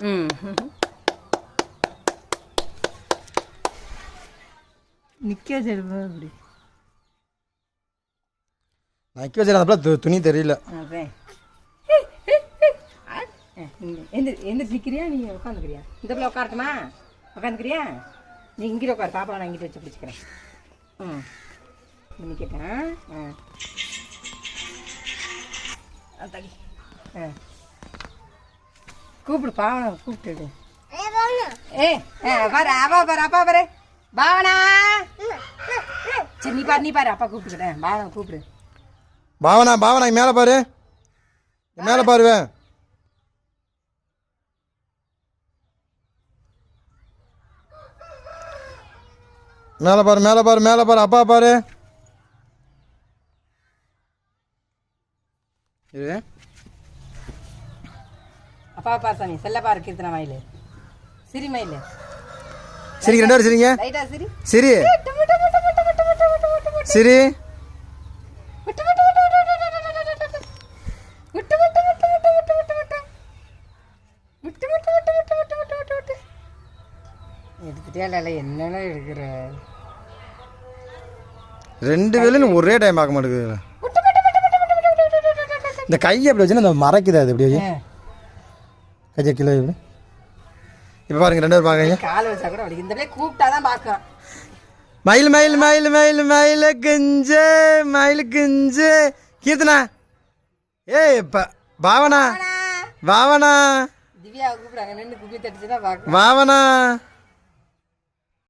ம். நிற்க செல்வா அப்படி? நான் வைக்க வச்சு அந்த பிள்ளை துணி தெரியல. எந்த எந்த நிற்கிறியா நீ உட்காந்துக்கிறியா இந்த பிள்ளை உட்காரட்டுமா? உட்காந்துக்கிறியா நீ இங்கிட்ட உட்காரு பாப்பா நான் இங்கிட்ட வச்சு பிடிச்சிக்கிறேன். ம். நிற்கட்டேன் ஆ. ஆ. கூப்பிடு பாவனை கூப்பிட்டுடு ஏ அப்பா பாரு பாவனா. சரி நீ பாரு நீ பாரு அப்பா கூப்பிட்டுக்கிறேன். பாவனை கூப்பிடு. பாவனா பாவனா இங்க மேலே பாரு. மேலே பாருவே மேலே பாரு மேலே பாரு மேலே பாரு அப்பா பாரு. இது அப்பா பா பாசாமி செல்லப்பா இருக்கு கீர்த்தன மயில் சிரி மயில் சிரிங்க ரெண்டு பேரும் சிரிங்க லைட்டா சிரி சிரி சிரி எடுக்கிற ரெண்டு வேலையும் ஒரே டைம் ஆக மாட்டேங்குது இந்த கையை எப்படி வச்சுன்னா அந்த மறைக்குது அது எப்படி கையை கிலோ இப்படி இப்போ பாருங்க ரெண்டு பேரும் பார்க்குறீங்க. கால் வச்சா கூட இந்த கூப்பிட்டா தான் பார்க்கும். மயில் மயில் மயில் மயில் மயில் குஞ்சு மயில் குஞ்சு. கீர்த்தனா. ஏய் ப பாவனா. பாவனா. திவ்யா கூப்பிடாங்க நின்று குப்பி தட்டுச்சுன்னா பார்க்கும் பாவனா.